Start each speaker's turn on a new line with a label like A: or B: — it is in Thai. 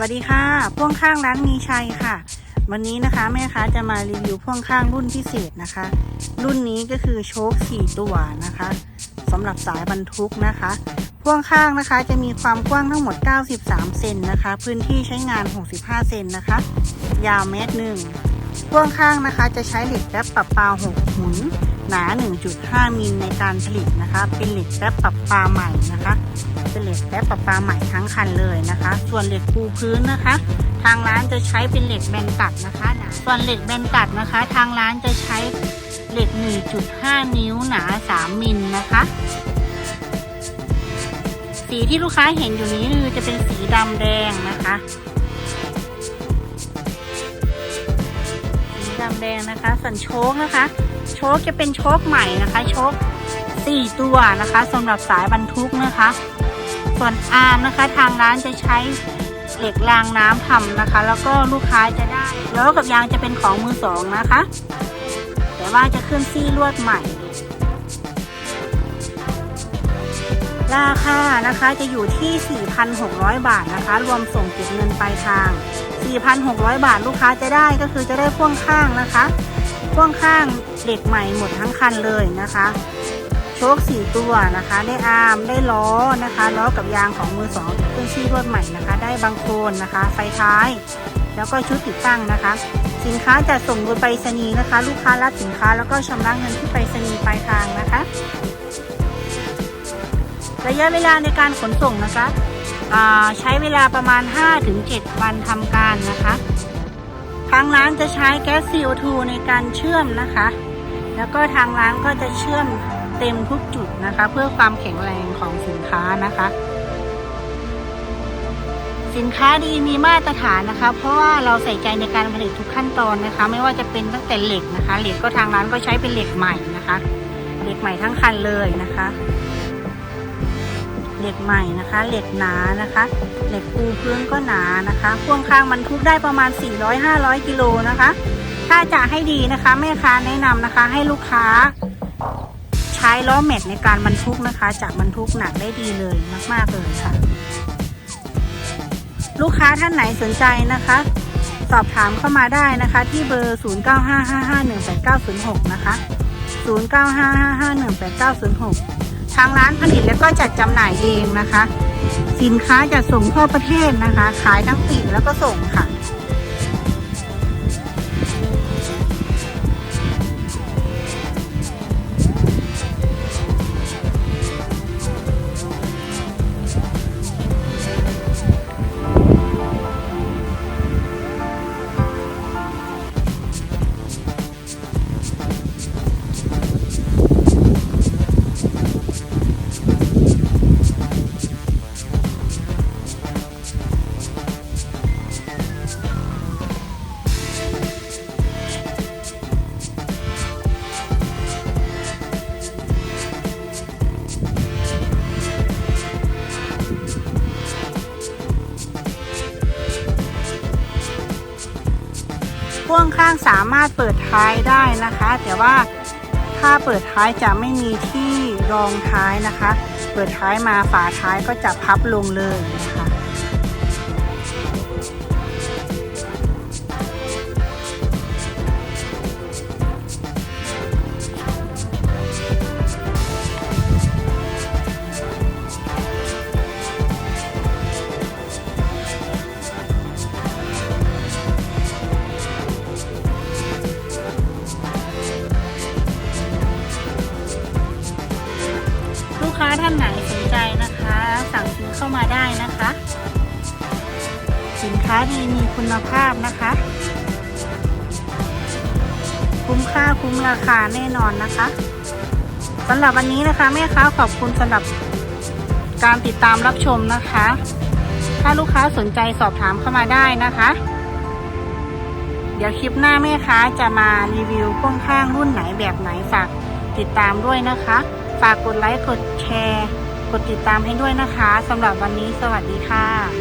A: วัสดีค่ะ พ่วงข้างร้านมีชัยค่ะ วันนี้นะคะแม่ค้าจะมารีวิวพ่วงข้างรุ่นพิเศษนะคะ รุ่นนี้ก็คือโชค4ตัวนะคะสำหรับสายบรรทุกนะคะ พ่วงข้างนะคะจะมีความกว้างทั้งหมด 93 เซนนะคะ พื้นที่ใช้งาน 65 เซนนะคะ ยาวเมตรหนึ่งพ่วงข้างนะคะจะใช้เหล็กแป๊บปรับปลา6หุน หนา 1.5 มิลในการผลิตนะคะ เป็นเหล็กแป๊บปรับปลาใหม่นะคะ เป็นเหล็กแป๊บปรับปลาใหม่ทั้งคันเลยนะคะ ส่วนเหล็กปูพื้นนะคะ ทางร้านจะใช้เป็นเหล็กแบนตัดนะคะหนาส่วนเหล็กแบนตัดนะคะ ทางร้านจะใช้เหล็ก 1.5 นิ้วหนา 3 มิลนะคะสีที่ลูกค้าเห็นอยู่นี้คือจะเป็นสีดำแดงนะคะ สีดำแดงนะคะ ส่วนโชคนะคะ โชคจะเป็นโชคใหม่นะคะ โชค4ตัวนะคะสำหรับสายบรรทุกนะคะ ส่วนอาร์มนะคะ ทางร้านจะใช้เหล็กรางน้ำทำนะคะ แล้วก็ลูกค้าจะได้ล้อกับยางจะเป็นของมือสองนะคะ แต่ว่าจะขึ้นซี่ลวดใหม่ ราคานะคะจะอยู่ที่ 4,600 บาทนะคะ รวมส่งเก็บเงินปลายทาง 4,600 บาทลูกค้าจะได้ก็คือจะได้พ่วงข้างนะคะ พ่วงข้างเหล็กใหม่หมดทั้งคันเลยนะคะ โชคสี่ตัวนะคะ ได้อาร์มได้ล้อนะคะล้อกับยางของมือสองเครื่องชี้รวดใหม่นะคะ ได้บางโคนนะคะ ไฟท้าย แล้วก็ชุดติดตั้งนะคะ สินค้าจะส่งโดยไปรษณีย์นะคะ ลูกค้ารับสินค้าแล้วก็ชำระเงินที่ไปรษณีย์ปลายทางนะคะ ระยะเวลาในการขนส่งนะคะใช้เวลาประมาณ 5-7 วันทำการนะคะทางร้านจะใช้แก๊ส CO2 ในการเชื่อมนะคะ แล้วก็ทางร้านก็จะเชื่อมเต็มทุกจุดนะคะ เพื่อความแข็งแรงของสินค้านะคะ สินค้าดีมีมาตรฐานนะคะ เพราะว่าเราใส่ใจในการผลิตทุกขั้นตอนนะคะ ไม่ว่าจะเป็นตั้งแต่เหล็กนะคะ เหล็กก็ทางร้านก็ใช้เป็นเหล็กใหม่นะคะ เหล็กใหม่ทั้งคันเลยนะคะ เหล็กใหม่นะคะ เหล็กหนานะคะ เหล็กปูพื้นก็หนานะคะพ่วงข้างบรรทุกได้ประมาณ 400-500 กิโลนะคะ ถ้าจะให้ดีนะคะแม่ค้าแนะนำนะคะให้ลูกค้าใช้ล้อแม็กในการบรรทุกนะคะจากบรรทุกหนักได้ดีเลยมาก ๆ เลยค่ะ ลูกค้าท่านไหนสนใจนะคะ สอบถามเข้ามาได้นะคะ ที่เบอร์ 0955518906 นะคะ 0955518906 ทางร้านผลิตแล้วก็จัดจำหน่ายเองนะคะ สินค้าจะส่งทั่วประเทศนะคะ ขายทั้งปีกแล้วก็ส่งค่ะ พ่วงข้างสามารถเปิดท้ายได้นะคะ แต่ว่าถ้าเปิดท้ายจะไม่มีที่รองท้ายนะคะ เปิดท้ายมาฝาท้ายก็จะพับลงเลยนะคะ สินค้าดีมีคุณภาพนะคะ คุ้มค่าคุ้มราคาแน่นอนนะคะสำหรับวันนี้นะคะแม่ค้าขอบคุณสำหรับการติดตามรับชมนะคะ ถ้าลูกค้าสนใจสอบถามเข้ามาได้นะคะ เดี๋ยวคลิปหน้าแม่ค้าจะมารีวิวพ่วงข้างรุ่นไหนแบบไหนฝากติดตามด้วยนะคะ ฝากกดไลค์กดแชร์ กดติดตามให้ด้วยนะคะสำหรับวันนี้สวัสดีค่ะ